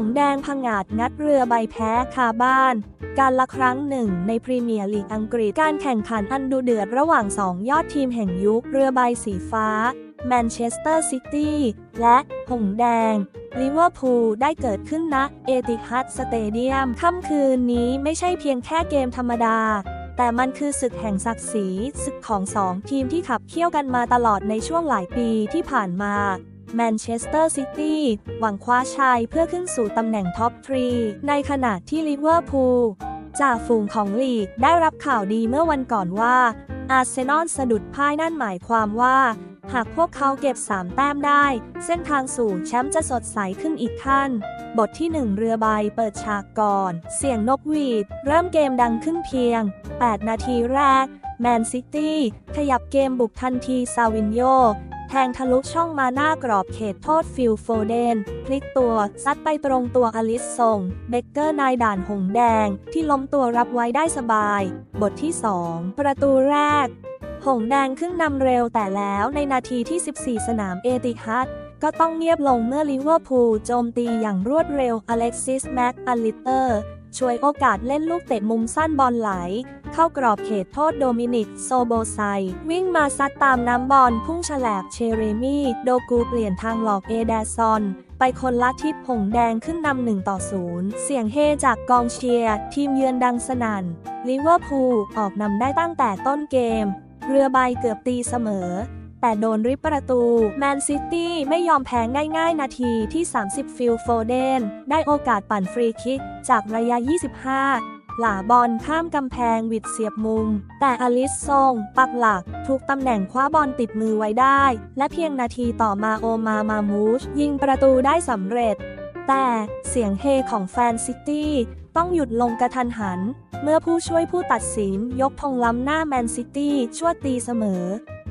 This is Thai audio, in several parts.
งแดงผงอาดงัดเรือใบแพ้คาบ้าน การละครั้งหนึ่งในพรีเมียร์ลีกอังกฤษการแข่งขันอันดูเดือดระหว่างสองยอดทีมแห่งยุคเรือใบสีฟ้า แมนเชสเตอร์ซิตี้และหงแดงลิเวอร์พูลได้เกิดขึ้นณเอติฮัดสเตเดียมค่ำคืนนี้ไม่ใช่เพียงแค่เกมธรรมดา แต่มันคือศึกแห่งศักดิ์ศรีศึกของสองทีมที่ขับเคี่ยวกันมาตลอดในช่วงหลายปีที่ผ่านมา แมนเชสเตอร์ซิตี้ หวังคว้าชัยเพื่อขึ้นสู่ตำแหน่งท็อปทรีในขณะที่ลิเวอร์พูลจ่าฝูงของลีกได้รับข่าวดีเมื่อวันก่อนว่า อาร์เซนอลสะดุดพ่ายนั่นหมายความว่า หากพวกเขาเก็บ 3 แต้มได้ เส้นทางสู่แชมป์จะสดใสขึ้นอีกขั้น บทที่ 1 เรือใบเปิดฉากก่อน เสียงนกหวีด เริ่มเกมดังขึ้นเพียง 8 นาทีแรกแมนซิตี้ขยับเกมบุกทันทีซาวินโย แทงทะลุช่องมาหน้ากรอบเขตโทษฟิลโฟเดน พลิกตัวซัดไปตรงตัวอลิสส่ง เบเกอร์นายด่านหงแดง ที่ล้มตัวรับไว้ได้สบาย บทที่ 2 ประตูแรก หงแดงขึ้นนำเร็วแต่แล้วในนาทีที่ 14 สนามเอติฮัดก็ต้องเงียบลงเมื่อลิเวอร์พูลโจมตีอย่างรวดเร็วอเล็กซิสแม็กอลิเตอร์ ช่วยโอกาสเล่นลูกเตะมุมสั้นบอลไหล เข้ากรอบเขตโทษโดมินิก โซโบไซ วิ่งมาซัดตามน้ำบอลพุ่งฉลบเชเรมี่ โดกูเปลี่ยนทางหลอกเอเดซอนไปคนละทิศผงแดงขึ้นนำหนึ่งต่อศูนย์เสียงเฮจากกองเชียร์ ทีมเยือนดังสนั่น ลิเวอร์พูลออกนำได้ตั้งแต่ต้นเกม เรือใบเกือบตีเสมอ แต่โดนริบประตู แมนซิตี้ไม่ยอมแพ้ง่ายๆ นาทีที่ 30 ฟิลโฟเดน ได้โอกาสปั่นฟรีคิก จากระยะ 25หลาบอลข้ามกำแพงวิดเสียบมุม แต่อลิสซงปักหลักทุกตำแหน่งคว้าบอลติดมือไว้ได้ และเพียงนาทีต่อมาโอมามามูช ยิงประตูได้สำเร็จ แต่เสียงเฮของแฟนซิตี้ต้องหยุดลงกระทันหัน เมื่อผู้ช่วยผู้ตัดสินยกธงล้ำหน้าแมนซิตี้ชั่วตีเสมอ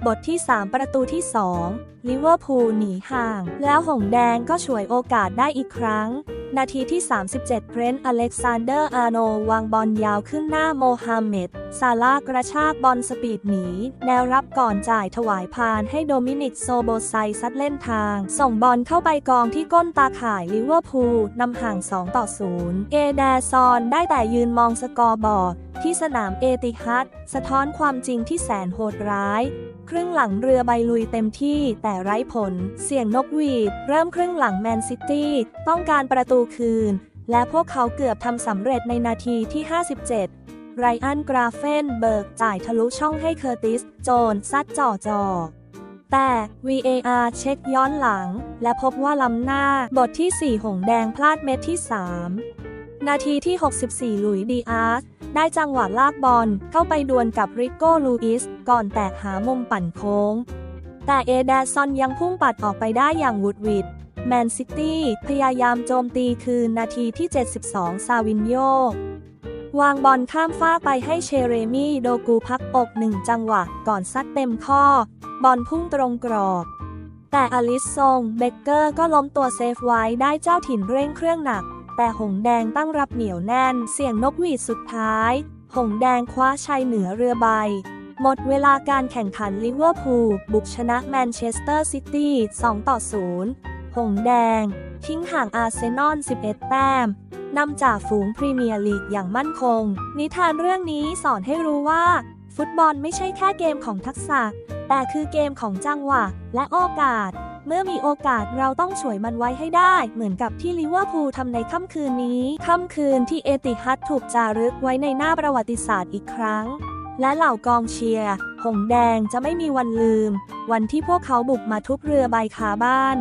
บทที่ 3 ประตูที่ 2 ลิเวอร์พูลหนีห่าง แล้วหงแดงก็ฉวยโอกาสได้อีกครั้ง นาทีที่ 37 เบรนต์อเล็กซานเดอร์อาร์โนวางบอลยาวขึ้นหน้าโมฮัมเหม็ด ซาลากระชากบอลสปีดหนี แนวรับก่อนจ่ายถวายพานให้โดมินิกโซโบไซซัดเล่นทาง ส่งบอลเข้าไปกองที่ก้นตาข่ายลิเวอร์พูลนำห่าง 2 ต่อ 0 เอแดซอนได้แต่ยืนมองสกอร์บอร์ดที่สนามเอติฮัดสะท้อนความจริงที่แสนโหดร้าย ครึ่งหลังเรือใบลุยเต็มที่แต่ไร้ผล เสียงนกหวีด เริ่มครึ่งหลังแมนซิตี้ต้องการประตูคืน และพวกเขาเกือบทำสำเร็จในนาทีที่ 57 ไรอันกราเฟนเบิร์กจ่ายทะลุช่องให้เคอร์ติส โจนซัดจ่อจอแต่ VAR เช็คย้อนหลัง และพบว่าล้ำหน้าบทที่ 4 หงแดงพลาดเม็ดที่ 3 นาทีที่ 64 หลุยดีอาร์สได้จังหวะลากบอลเข้าไปดวลกับริโก้ลูอิส ก่อนแตกหามุมปั่นโค้ง แต่เอเดซอนยังพุ่งปัดออกไปได้อย่างวุดวิดแมนซิตี้พยายามโจมตีคืนนาทีที่ 72 ซาวินโย วางบอลข้ามฟ้าไปให้เชเรมีโดกูพักอกหนึ่งจังหวะ ก่อนซัดเต็มข้อ บอลพุ่งตรงกรอบ แต่อลิสซงเบเกอร์ก็ล้มตัวเซฟไว้ได้เจ้าถิ่นเร่งเครื่องหนัก แต่หงแดงตั้งรับเหนียวแน่น เสียงนกหวีดสุดท้าย หงแดงคว้าชัยเหนือเรือใบ หมดเวลาการแข่งขันลิเวอร์พูลบุกชนะแมนเชสเตอร์ซิตี้ 2 ต่อ 0 หงแดง ทิ้งห่างอาร์เซนอล 11 แต้มนำจากฝูงพรีเมียร์ลีกอย่างมั่นคง นิทานเรื่องนี้สอนให้รู้ว่า ฟุตบอลไม่ใช่แค่เกมของทักษะ แต่คือเกมของจังหวะ และโอกาส เมื่อมีโอกาสเราต้องฉวยมันไว้ให้ได้ เหมือนกับที่ลิเวอร์พูลทำในค่ำคืนนี้ ค่ำคืนที่เอติฮัดถูกจารึกไว้ในหน้าประวัติศาสตร์อีกครั้ง และเหล่ากองเชียร์ หงแดงจะไม่มีวันลืม วันที่พวกเขาบุกมาทุบเรือใบคาบ้าน